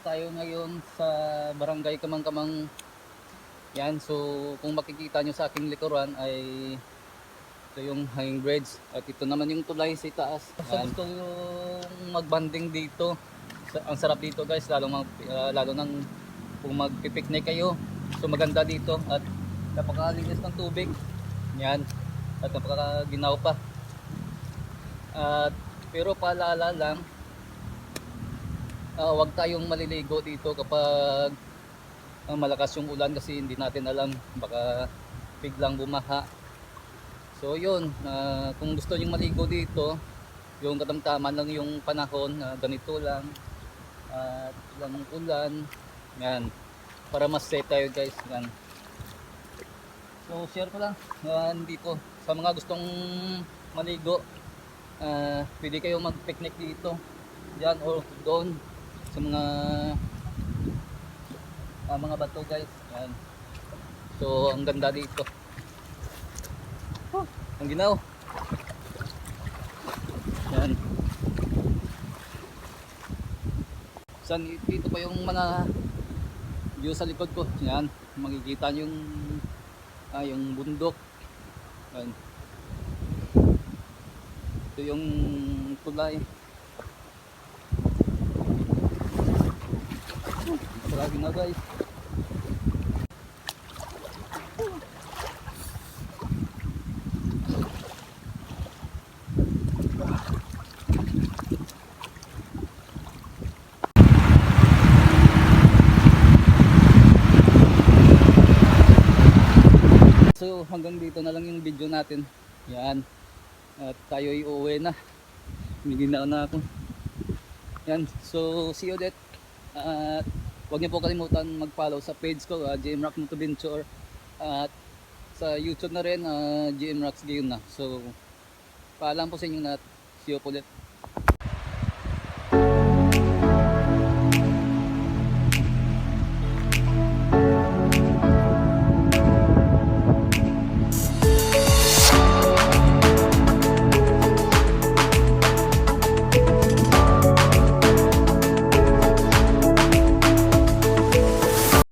tayo ngayon sa Barangay Kamang-Kamang. Yan, so kung makikita nyo sa aking likuran ay ito yung hanging bridge. At ito naman yung tulay sa taas. So gusto yung magbanding dito. Ang sarap dito guys, lalo, mag, ah, lalo nang kung magpipiknik kayo. So maganda dito at napakalinis ng tubig. Yan. At napakaginaw pa. At pero paalala lang, ah, huwag tayong maliligo dito kapag ah, malakas yung ulan kasi hindi natin alam. Baka biglang bumaha. So yun, ah, kung gusto niyo maligo dito, yung katamtaman lang yung panahon, na ganito lang, at lang ulan, yan, para mas safe tayo guys, yan. So share ko lang, ah, dito, sa mga gustong maligo, ah, pwede kayo mag-picnic dito, yan o doon, sa mga ah, mga bato guys, yan. So ang ganda dito. Oh, ang ginaw. Yan. San dito pa yung mga view sa likod ko. Yan, makikita niyo yung ah, yung bundok. Yan. Ito yung tulay. Grabe na guys. So hanggang dito na lang yung video natin. Yan. At tayo ay uuwi na. Mininaw na ako. Yan. So see you ulit. At huwag niyo po kalimutan mag-follow sa page ko, uh, GM Rock Motoventure. At sa YouTube na rin, uh, GM Rocks Game na. So paalam po sa inyo na see you po ulit.